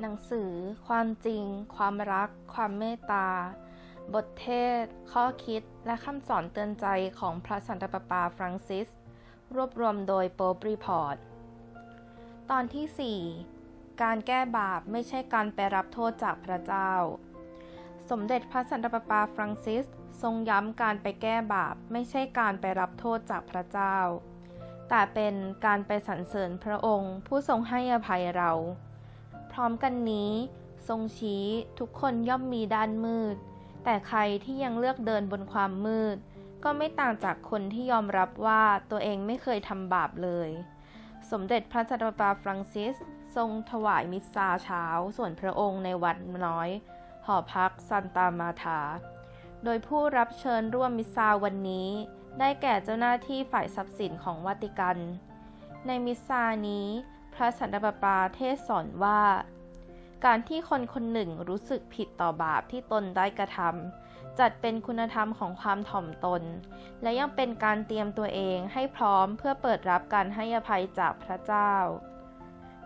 หนังสือ ความจริง ความรัก ความเมตตา บทเทศ ข้อคิด และคำสอนเตือนใจของพระสันตะปาปาฟรังซิส รวบรวมโดยโป๊ปรีพอร์ต ตอนที่ 4 การแก้บาปไม่ใช่การไปรับโทษจากพระเจ้า สมเด็จพระสันตะปาปาฟรังซิสทรงย้ำการไปแก้บาปไม่ใช่การไปรับโทษจากพระเจ้า แต่เป็นการไปสรรเสริญพระองค์ผู้ทรงให้อภัยเรา พร้อมกันนี้ ทรงชี้ทุกคนย่อมมีด้านมืด แต่ใครที่ยังเลือกเดินบนความมืด ก็ไม่ต่างจากคนที่ยอมรับว่าตัวเองไม่เคยทำบาปเลย สมเด็จพระสันตะปาปาฟรังซิส ทรงถวายมิสซาเช้า ส่วนพระองค์ในวัดน้อย หอพักซันตามาธาโดยผู้รับเชิญร่วมมิสซาวันนี้ ได้แก่เจ้าหน้าที่ฝ่ายทรัพย์สินของวัติกัน ในมิสซานี้ พระสันตะปาปาเทศสอนว่า การที่คนคนหนึ่งรู้สึกผิดต่อบาปที่ตนได้กระทำจัดเป็นคุณธรรมของความถ่อมตน และยังเป็นการเตรียมตัวเองให้พร้อมเพื่อเปิดรับการให้อภัยจากพระเจ้า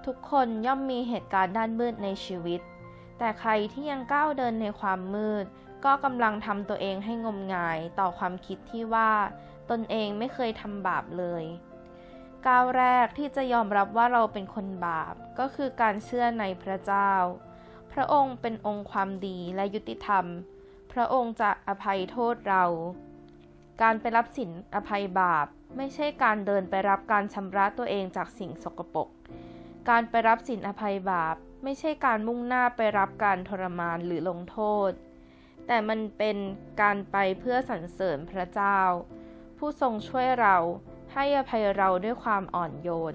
ทุกคนย่อมมีเหตุการณ์ด้านมืดในชีวิต แต่ใครที่ยังก้าวเดินในความมืด ก็กำลังทำตัวเองให้งมงายต่อความคิดที่ว่า ตนเองไม่เคยทำบาปเลย ก้าวแรกที่จะยอมรับว่าเราเป็นคนบาป ก็คือการเชื่อในพระเจ้า พระองค์เป็นองค์ความดีและยุติธรรม พระองค์จะอภัยโทษเรา การไปรับสินอภัยบาป ไม่ใช่การเดินไปรับการชำระตัวเองจากสิ่งสกปรก การไปรับสินอภัยบาป ไม่ใช่การมุ่งหน้าไปรับการทรมานหรือลงโทษ แต่มันเป็นการไปเพื่อสรรเสริญพระเจ้า ผู้ทรงช่วยเรา ให้อภัยเราด้วยความอ่อนโยน